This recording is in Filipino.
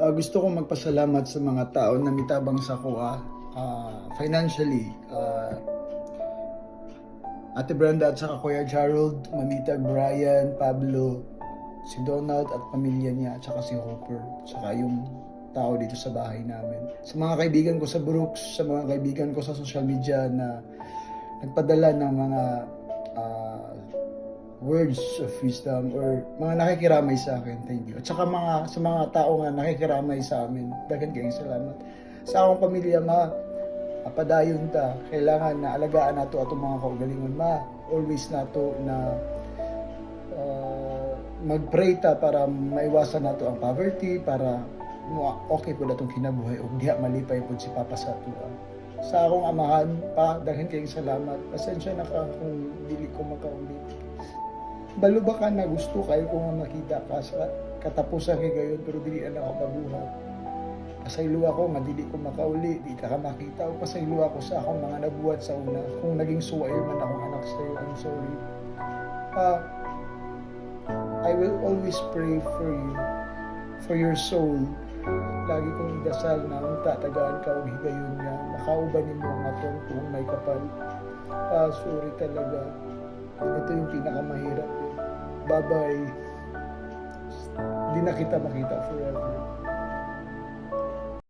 Ah, gusto kong magpasalamat sa mga tao na mitabang sa kuha ah, financially. Ah, Ate Brenda at saka Kuya Gerald, Mamitag, Brian, Pablo, si Donald at pamilya niya, at saka si Hopper, saka yung tao dito sa bahay namin. Sa mga kaibigan ko sa Brooks, sa mga kaibigan ko sa social media na nagpadala ng mga ah, words of wisdom or mga nakikiramay sa akin. Thank you. At saka mga, sa mga tao nga nakikiramay sa amin. Dagan kayong salamat. Sa akong pamilya, ma, apadayon ta. Kailangan na alagaan nato atong mga kaugalingon, ma. Always nato na uh, mag-pray ta para maiwasan nato ang poverty, para okay po natong kinabuhi o diha malipay po si Papa sa atua. Sa akong amahan pa, daghan kayong salamat. Pasensya na ka kung dili ko makaulit balo ba ka na gusto kayo kung nga makita? Ka sa katapusan kay gayon pero dili na ako mabuhat pasaylo ako nga dili ko makauli di ka makita. O pasaylo ako sa akong mga nabuhat sa una. Kung naging suwail man akong anak sa iyo I'm sorry. Ah, I will always pray for you for your soul. Lagi kong dasal na ang tatagaan ka o higayon niya makauban ni mo ang atong kung may kapal. Ah, sorry talaga. Ito yung pinakamahirap. Bye-bye. Hindi na kita makita forever.